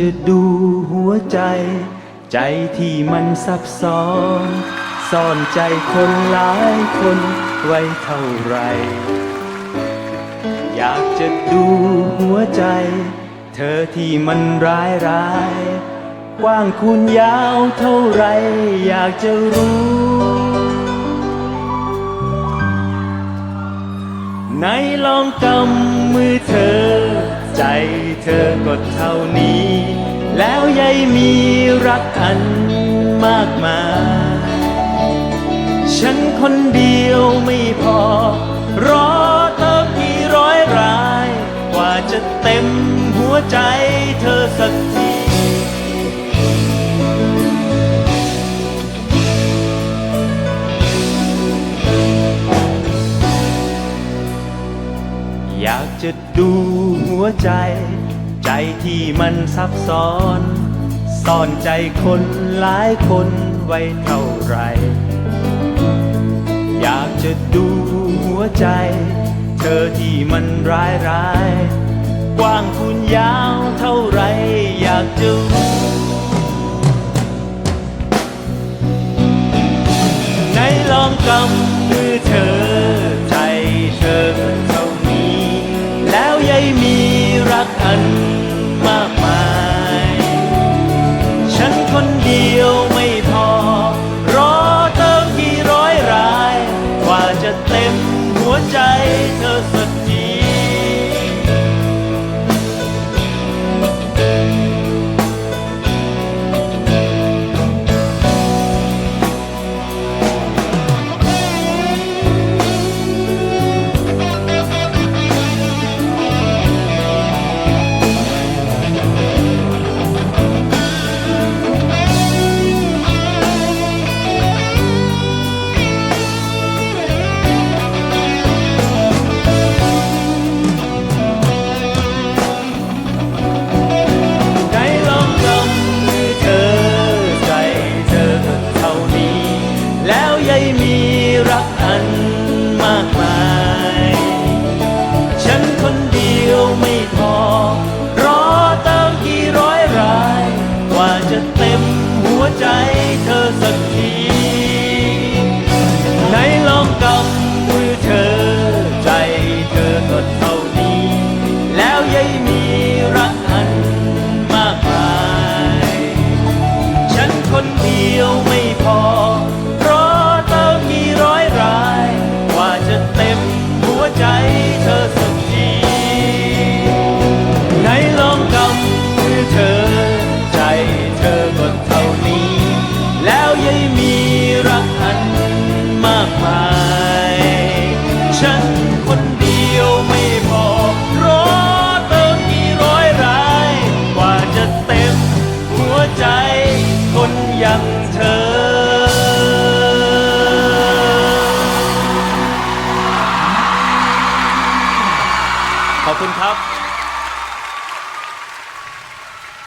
อยากจะดูหัวใจ ใจที่มันซับซ้อน ซ่อนใจคนหลายคนไว้เท่าไร อยากจะดูหัวใจ เธอที่มันร้ายร้าย กว้างคูณยาวเท่าไร อยากจะรู้ในลองกำมือเธอ ใจเธอก็เท่านี้ แล้วยายมีรักอันมากมาย ฉันคนเดียวไม่พอ รอเธอกี่ร้อยราย กว่าจะเต็มหัวใจเธอสักที จะดูหัวใจ ใจที่มันซับซ้อน ซ่อนใจคนหลายคนไว้เท่าไร อยากจะดูหัวใจ เธอที่มันร้ายร้ายกว้างคูณยาวเท่าไร อยากจะรู้ในลองกำ เต็มหัวใจเธอสักที ขอบคุณครับ